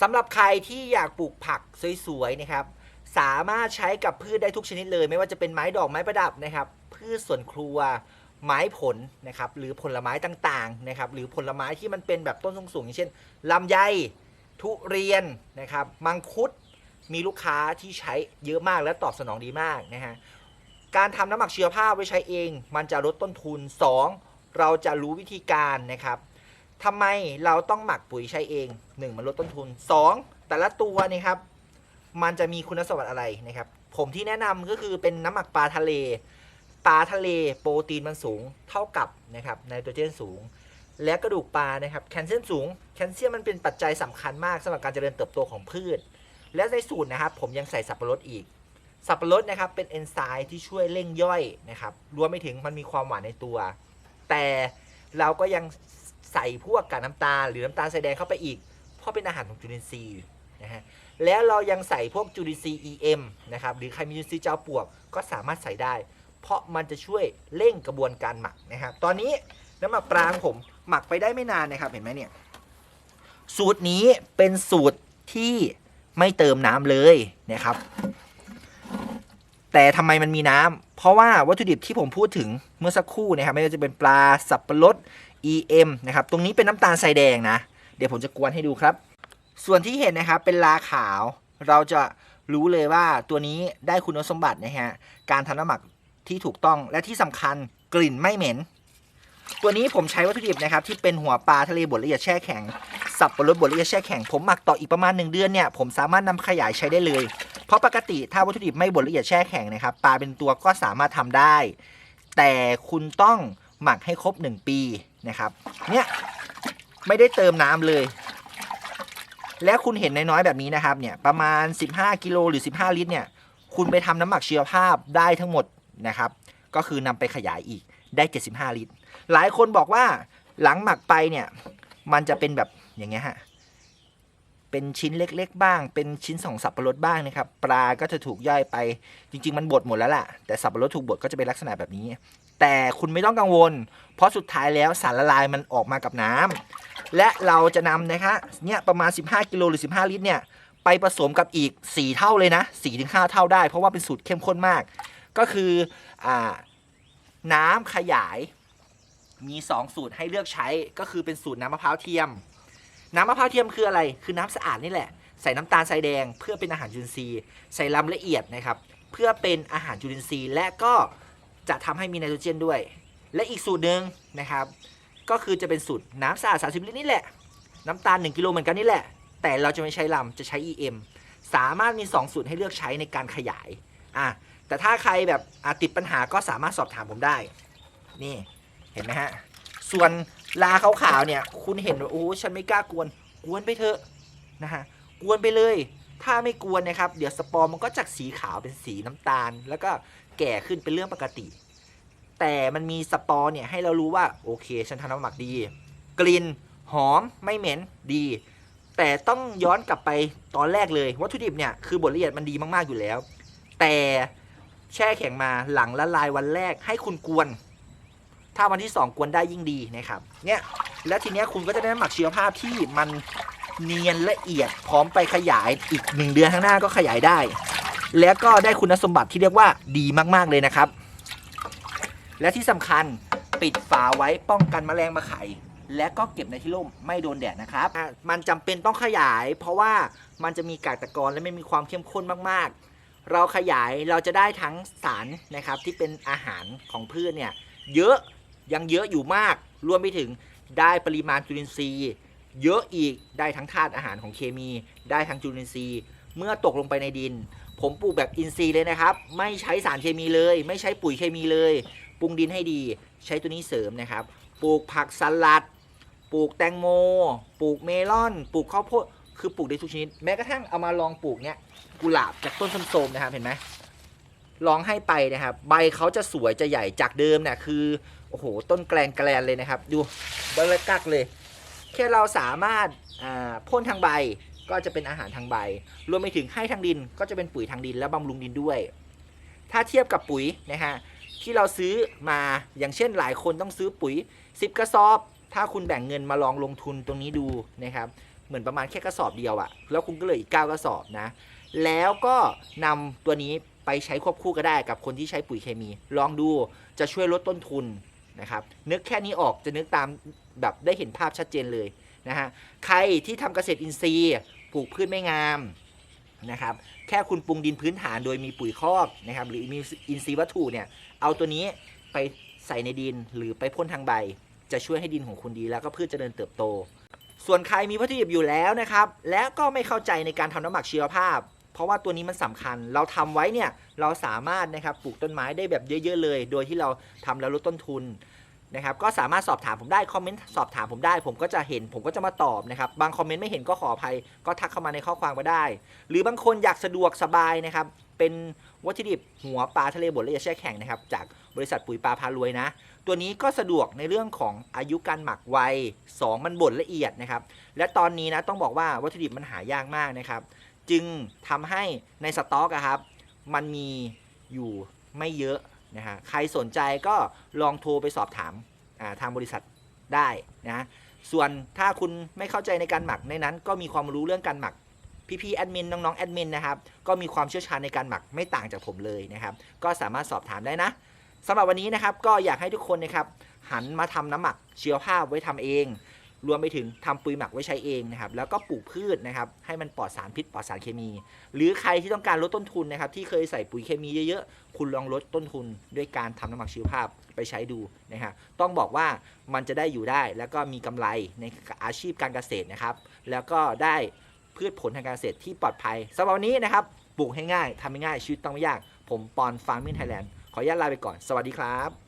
สำหรับใครที่อยากปลูกผักสวยๆนะครับ สามารถใช้กับพืชได้ทุกชนิดเลย ไม่ว่าจะเป็นไม้ดอกไม้ประดับนะครับ พืชสวนครัวไม้ผลนะครับ หรือผลไม้ต่างๆนะครับ หรือผลไม้ที่มันเป็นแบบต้นสูงๆอย่างเช่นลำไยทุเรียนนะครับ มังคุดมีลูกค้าที่ใช้เยอะมากและตอบสนองดีมากนะฮะการทำน้ำหมักชีวภาพไว้ใช้เอง มันจะลดต้นทุน 2. เราจะรู้วิธีการนะครับ ทำไมเราต้องหมักปุ๋ยใช้เอง 1. มันลดต้นทุน 2. แต่ละตัวนะครับ มันจะมีคุณสมบัติอะไรนะครับ ผมที่แนะนำก็คือเป็นน้ำหมักปลาทะเล ปลาทะเลโปรตีนมันสูงเท่ากับนะครับไนโตรเจนสูง และกระดูกปลานะครับแคลเซียมสูง แคลเซียมมันเป็นปัจจัยสำคัญมากสำหรับการเจริญเติบโตของพืช และในสูตรนะครับ ผมยังใส่สับปะรดอีกสับปะรดนะครับเป็นเอนไซม์ที่ช่วยเร่งย่อยนะครับรวมไปถึงมันมีความหวานในตัว แต่เราก็ยัง ใส่พวกกากน้ำตาลหรือน้ำตาลทรายแดงเข้าไปอีก เพราะเป็นอาหารของจุลินทรีย์นะฮะแล้วเรายังใส่พวกจุลินทรีย์ EM นะครับหรือใครมีจุลินทรีย์เจ้าปวกก็สามารถใส่ได้ เพราะมันจะช่วยเร่งกระบวนการหมักนะครับตอนนี้น้ำหมักปลาของผมหมักไปได้ไม่นานนะครับเห็นไหมเนี่ยสูตรนี้เป็นสูตรที่ไม่เติมน้ำเลยนะครับ แต่ทำไมมันมีน้ำเพราะว่าวัตถุดิบที่ผมพูดถึงเมื่อสักครู่นะครับไม่ว่าจะเป็นปลาสับปะรด EM นะครับ ตรงนี้เป็นน้ำตาลทรายแดงนะ เดี๋ยวผมจะกวนให้ดูครับ ส่วนที่เห็นนะครับเป็นลาขาว เราจะรู้เลยว่าตัวนี้ได้คุณสมบัตินะฮะ การทำน้ำหมักที่ถูกต้องและที่สำคัญกลิ่นไม่เหม็น ตัวนี้ผมใช้วัตถุดิบนะครับที่เป็นหัวปลาทะเลบดละเอียดแช่แข็ง สับปะรดบดละเอียดแช่แข็ง ผมหมักต่ออีกประมาณ 1 เดือนเนี่ย ผมสามารถนำขยายใช้ได้เลย เพราะปกติถ้าวัตถุดิบไม่บดละเอียดแช่แข็งนะครับปลาเป็นตัวก็สามารถทำได้ แต่คุณต้องหมักให้ครบ 1 ปี นะครับ เนี่ยไม่ได้เติมน้ำเลย และคุณเห็นน้อยๆแบบนี้นะครับเนี่ยประมาณ 15 กิโลหรือ 15 ลิตรเนี่ยคุณไปทำน้ำหมักชีวภาพได้ทั้งหมดนะครับ ก็คือนำไปขยายอีกได้ 75 ลิตร หลายคนบอกว่าหลังหมักไปเนี่ยมันจะเป็นแบบอย่างเงี้ยฮะ เป็นชิ้นเล็ก ๆ บ้าง เป็นชิ้นสองสับปะรดบ้างนะครับ ปลาก็จะถูกย่อยไป จริง ๆ มันบดหมดแล้วล่ะ แต่สับปะรดถูกบดก็จะเป็นลักษณะแบบนี้ แต่คุณไม่ต้องกังวล เพราะสุดท้ายแล้วสารละลายมันออกมากับน้ำและเราจะนำนะคะเนี่ยประมาณ 15 กิโลหรือ 15 ลิตรเนี่ยไปผสมกับอีก 4 เท่าเลยนะ4-5 เท่าได้ เพราะว่าเป็นสูตรเข้มข้นมาก ก็คืออน้ำขยายมี 2 สูตรให้เลือกใช้ก็คือเป็นสูตรน้ำมะพร้าวเทียม น้ำมะพร้าวเทียมคืออะไร คือน้ำสะอาดนี่แหละ ใส่น้ำตาลทรายแดง เพื่อเป็นอาหารจุลินทรีย์ ใส่ลำละเอียดนะครับ เพื่อเป็นอาหารจุลินทรีย์ และก็จะทำให้มีไนโตรเจนด้วย และอีกสูตรหนึ่งนะครับ ก็คือจะเป็นสูตรน้ำสะอาด 30 ลิตรนี่แหละ น้ำตาล 1 กิโลเหมือนกันนี่แหละ แต่เราจะไม่ใช้ลำ จะใช้ EM สามารถมี 2 สูตรให้เลือกใช้ในการขยาย อะ แต่ถ้าใครแบบติดปัญหาก็สามารถสอบถามผมได้ นี่ เห็นไหมฮะ ส่วน ลาขาวๆเนี่ย คุณเห็นว่าโอ้ฉันไม่กล้ากวน กวนไปเถอะนะฮะกวนไปเลย ถ้าไม่กวนนะครับ เดี๋ยวสปอร์มันก็จากสีขาวเป็นสีน้ำตาล แล้วก็แก่ขึ้นเป็นเรื่องปกติ แต่มันมีสปอร์เนี่ยให้เรารู้ว่าโอเค ฉันทำน้ำหมักดี กลิ่นหอมไม่เหม็นดี แต่ต้องย้อนกลับไปตอนแรกเลยวัตถุดิบเนี่ยคือบทละเอียดมันดีมากๆอยู่แล้ว แต่แช่แข็งมาหลังละลายวันแรกให้คุณกวน ถ้าวันที่ 2 กวนได้ยิ่งดีนะครับเนี่ยแล้วทีเนี้ยคุณก็จะได้น้ำหมักชีวภาพที่มันเนียนละเอียดพร้อมไปขยายอีก 1 เดือนข้างหน้าก็ขยายได้ แล้วก็ได้คุณสมบัติที่เรียกว่าดีมากๆเลยนะครับ และที่สำคัญปิดฝาไว้ป้องกันแมลงมาไข่และก็เก็บในที่ร่มไม่โดนแดดนะครับ มันจำเป็นต้องขยาย เพราะว่ามันจะมีกากตะกอนและไม่มีความเข้มข้นมากๆ เราขยายเราจะได้ทั้งสารนะครับที่เป็นอาหารของพืชเนี่ยเยอะ ยังเยอะอยู่มาก รวมไปถึงได้ปริมาณจุลินทรีย์ เยอะอีกได้ทั้งธาตุอาหารของเคมี ได้ทั้งจุลินทรีย์ เมื่อตกลงไปในดิน ผมปลูกแบบอินทรีย์เลยนะครับ ไม่ใช้สารเคมีเลย ไม่ใช้ปุ๋ยเคมีเลย ปรุงดินให้ดี ใช้ตัวนี้เสริมนะครับ ปลูกผักสลัด ปลูกแตงโม ปลูกเมลอน ปลูกข้าวโพด คือปลูกได้ทุกชนิด แม้กระทั่งเอามาลองปลูกเนี้ยกุหลาบจากต้นโสมๆนะครับ เห็นไหมลองให้ไปนะครับ ใบเขาจะสวยจะใหญ่จากเดิมเนี่ยคือ โอ้โห ต้นแกลนแกลนเลยนะครับ ดูใบลกักเลย แค่เราสามารถาพ่นทางใบก็จะเป็นอาหารทางใบ รวมไปถึงให้ทางดินก็จะเป็นปุ๋ยทางดินและบำรุงดินด้วย ถ้าเทียบกับปุ๋ยนะฮะที่เราซื้อมาอย่างเช่นหลายคนต้องซื้อปุ๋ย 10 กระสอบ ถ้าคุณแบ่งเงินมาลองลงทุนตรงนี้ดูนะครับ เหมือนประมาณแค่กระสอบเดียวอะแล้วคุณก็เลยอีกเก้ากระสอบนะ แล้วก็นำตัวนี้ไปใช้ควบคู่ก็ได้กับคนที่ใช้ปุ๋ยเคมี ลองดูจะช่วยลดต้นทุน นะครับนึกแค่นี้ออกจะนึกตามแบบได้เห็นภาพชัดเจนเลยนะฮะใครที่ทำเกษตรอินทรีย์ปลูกพืชไม่งามนะครับแค่คุณปรุงดินพื้นฐานโดยมีปุ๋ยคอกนะครับหรือมีอินทรีย์วัตถุเนี่ยเอาตัวนี้ไปใส่ในดินหรือไปพ่นทางใบ จะช่วยให้ดินของคุณดีแล้วก็พืชเจริญเติบโต ส่วนใครมีวัตถุดิบอยู่แล้วนะครับ และก็ไม่เข้าใจในการทำน้ำหมักชีวภาพ เพราะว่าตัวนี้มันสำคัญ เราทำไว้เนี่ยเราสามารถนะครับปลูกต้นไม้ได้แบบเยอะๆเลย โดยที่เราทำแล้วลดต้นทุนนะครับก็สามารถสอบถามผมได้คอมเมนต์สอบถามผมได้ ผมก็จะเห็นผมก็จะมาตอบนะครับบางคอมเมนต์ไม่เห็นก็ขออภัย ก็ทักเข้ามาในข้อความก็ได้ หรือบางคนอยากสะดวกสบายนะครับเป็นวัตถุดิบหัวปลาทะเลบดละเอียดแช่แข็งนะครับจากบริษัทปุ๋ยปลาพารวยนะ ตัวนี้ก็สะดวกในเรื่องของอายุการหมักไวสองมันบดละเอียดนะครับและตอนนี้นะต้องบอกว่าวัตถุดิบมันหายากมากนะครับ จึงทำให้ในสต็อกอะครับ มันมีอยู่ไม่เยอะนะฮะใครสนใจก็ลองโทรไปสอบถามาทางบริษัทได้นะส่วนถ้าคุณไม่เข้าใจในการหมักในนั้น ก็มีความรู้เรื่องการหมักพี่ๆแอดมินน้องๆแอดมินนะครับก็มีความเชี่ยวชาญในการหมักไม่ต่างจากผมเลยนะครับก็สามารถสอบถามได้นะสำหรับวันนี้นะครับก็อยากให้ทุกคนนะครับหันมาทำน้ำหมักเชียวภาพไว้ทำเอง รวมไปถึงทำปุ๋ยหมักไว้ใช้เองนะครับ แล้วก็ปลูกพืชนะครับ ให้มันปลอดสารพิษปลอดสารเคมี หรือใครที่ต้องการลดต้นทุนนะครับ ที่เคยใส่ปุ๋ยเคมีเยอะๆ คุณลองลดต้นทุนด้วยการทำน้ำหมักชีวภาพไปใช้ดูนะฮะต้องบอกว่ามันจะได้อยู่ได้ แล้วก็มีกำไรในอาชีพการเกษตรนะครับ แล้วก็ได้พืชผลทางการเกษตรที่ปลอดภัยสำหรับวันนี้นะครับ ปลูกให้ง่ายทำให้ง่ายชีวิตต้องไม่ยาก ผมปอนฟาร์มิงไทยแลนด์ขออนุญาตลาไปก่อน สวัสดีครับ